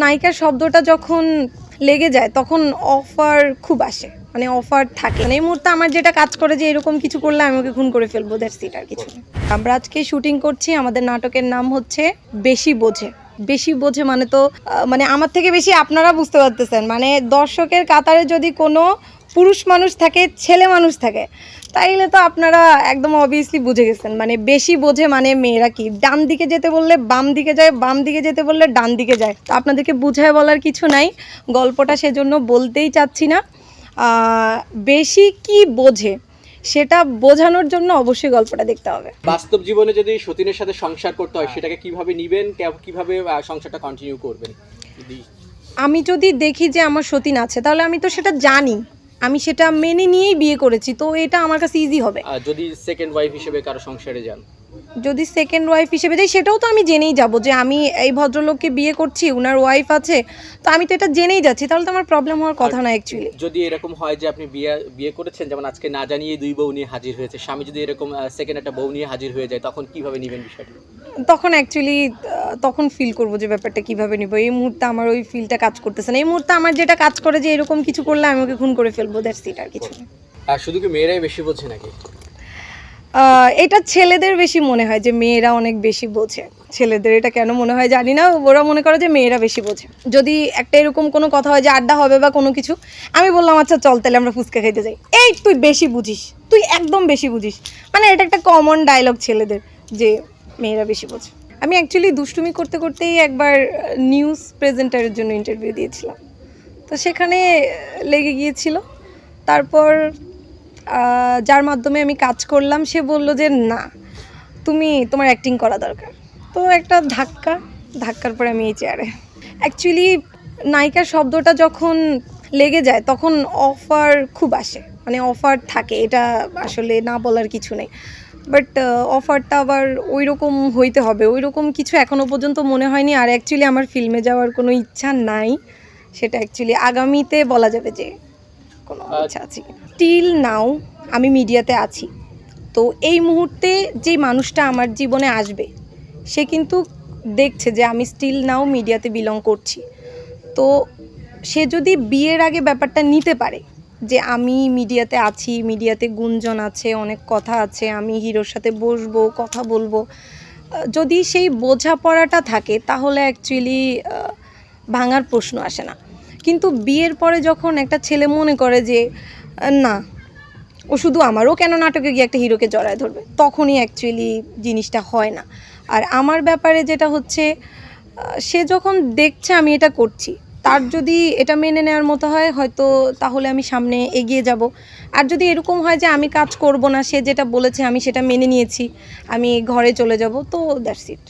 নায়িকার শব্দটা যখন লেগে যায়, তখন অফার খুব আসে। মানে অফার থাকে। মানে এই মুহূর্তে আমার যেটা কাজ করে যে এরকম কিছু করলে আমি ওকে খুন করে ফেলব দ্যাটস ইট আর কিছু। আমরা আজকে শুটিং করছি, আমাদের নাটকের নাম হচ্ছে বেশি বোঝে। বেশি বোঝে মানে তো মানে আমার থেকে বেশি আপনারা বুঝতে পারতেছেন। মানে দর্শকের কাতারে যদি কোনো পুরুষ মানুষ থাকে, ছেলে মানুষ থাকে তাইলে তো আপনারা একদম অবভিয়াসলি বুঝে গেছেন। মানে বেশি বোঝে মানে মেয়েরা কি? ডান দিকে যেতে বললে বাম দিকে যায় বাম দিকে যেতে বললে ডান দিকে যায়। তো আপনাদেরকে বুঝায় বলার কিছু নাই গল্পটা সেজন্য বলতেই চাচ্ছি না। বেশি কি বোঝে সেটা বোঝানোর জন্য অবশ্যই গল্পটা দেখতে হবে। বাস্তব জীবনে যদি সতীনের সাথে সংসার করতে হয় সেটাকে কীভাবে নিবেন কীভাবে সংসারটা কন্টিনিউ করবেন? আমি যদি দেখি যে আমার সতীন আছে তাহলে আমি তো সেটা জানি। আমি সেটা মেনে নিয়েই বিয়ে করেছি, তো এটা আমার কাছে ইজি হবে। আর যদি সেকেন্ড ওয়াইফ হিসেবে কারও সংসারে যান? যদি সেকেন্ড ওয়াইফ হিসেবে যাই সেটাও তো আমি জেনেই যাব যে আমি এই ভদ্রলোককে বিয়ে করছি ওনার ওয়াইফ আছে তো আমি তো এটা জেনেই যাচ্ছি। তাহলে তো আমার প্রবলেম হওয়ার কথা না অ্যাকচুয়ালি যদি এরকম হয় যে আপনি বিয়ে বিয়ে করেছেন যেমন আজকে না জানিয়ে দুই বউ নিয়ে হাজির হয়েছে স্বামী যদি এরকম সেকেন্ড একটা বউ নিয়ে হাজির হয়ে যায় তখন কীভাবে নিবেন বিষয়টা? তখন অ্যাকচুয়ালি তখন ফিল করব যে ব্যাপারটা কীভাবে নিব। এই মুহূর্তে আমার ওই ফিলটা কাজ করতেছে না। এই মুহূর্তে আমার যেটা কাজ করে যে এরকম কিছু করলে আমি ওকে খুন করে ফেলব দ্যাটস ইট আর কিছু না। আর শুধু কি মেয়েরাই বেশি বোঝে নাকি? এটা ছেলেদের বেশি মনে হয় যে মেয়েরা অনেক বেশি বোঝে। ছেলেদের এটা কেন মনে হয় জানি না, ওরা মনে করে যে মেয়েরা বেশি বোঝে। যদি একটা এরকম কোনো কথা হয় যে আড্ডা হবে বা কোনো কিছু, আমি বললাম আচ্ছা চল তাহলে আমরা ফুচকা খেতে যাই। এই তুই বেশি বুঝিস, তুই একদম বেশি বুঝিস। মানে এটা একটা কমন ডায়লগ ছেলেদের যে মেয়েরা বেশি বোঝে। আমি অ্যাকচুয়ালি দুষ্টুমি করতে করতেই একবার নিউজ প্রেজেন্টারের জন্য ইন্টারভিউ দিয়েছিলাম। তো সেখানে লেগে গিয়েছিল। তারপর যার মাধ্যমে আমি কাজ করলাম, সে বলল যে, না, তুমি, তোমার অ্যাক্টিং করা দরকার। তো একটা ধাক্কা, ধাক্কার পরে আমি এই চেয়ারে অ্যাকচুয়ালি নায়িকার শব্দটা যখন লেগে যায়, তখন অফার খুব আসে। মানে অফার থাকে, এটা আসলে না বলার কিছু নেই। বাট অফারটা আবার ওই রকম হইতে হবে। ওই রকম কিছু এখনও পর্যন্ত মনে হয়নি। আর অ্যাকচুয়ালি আমার ফিল্মে যাওয়ার কোনো ইচ্ছা নাই। সেটা অ্যাকচুয়ালি আগামীতে বলা যাবে যে কোনো ইচ্ছা আছে টিল নাও আমি মিডিয়াতে আছি। তো এই মুহূর্তে যে মানুষটা আমার জীবনে আসবে সে কিন্তু দেখছে যে আমি স্টিল নাও মিডিয়াতে বিলং করছি। তো সে যদি বিয়ের আগে ব্যাপারটা নিতে পারে যে আমি মিডিয়াতে আছি মিডিয়াতে গুঞ্জন আছে অনেক কথা আছে আমি হিরোর সাথে বসবো কথা বলব যদি সেই বোঝাপড়াটা থাকে তাহলে অ্যাকচুয়ালি ভাঙার প্রশ্ন আসে না। কিন্তু বিয়ের পরে যখন একটা ছেলে মনে করে যে, না, ও শুধু আমারও কেন নাটকে গিয়ে একটা হিরোকে জড়ায় ধরবে? তখনই অ্যাকচুয়ালি জিনিসটা হয় না। আর আমার ব্যাপারে যেটা হচ্ছে, সে যখন দেখছে আমি এটা করছি, তার যদি এটা মেনে নেওয়ার মতো হয়, হয়তো তাহলে আমি সামনে এগিয়ে যাব। আর যদি এরকম হয় যে আমি কাজ করব না, সে যেটা বলেছে আমি সেটা মেনে নিয়েছি, আমি ঘরে চলে যাব, তো that's it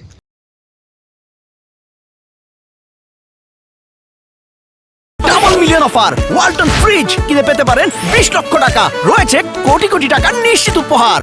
million offer Walton fridge কিনে পেতে পারেন বিশ লক্ষ টাকা। রয়েছে কোটি কোটি টাকার নিশ্চিত উপহার।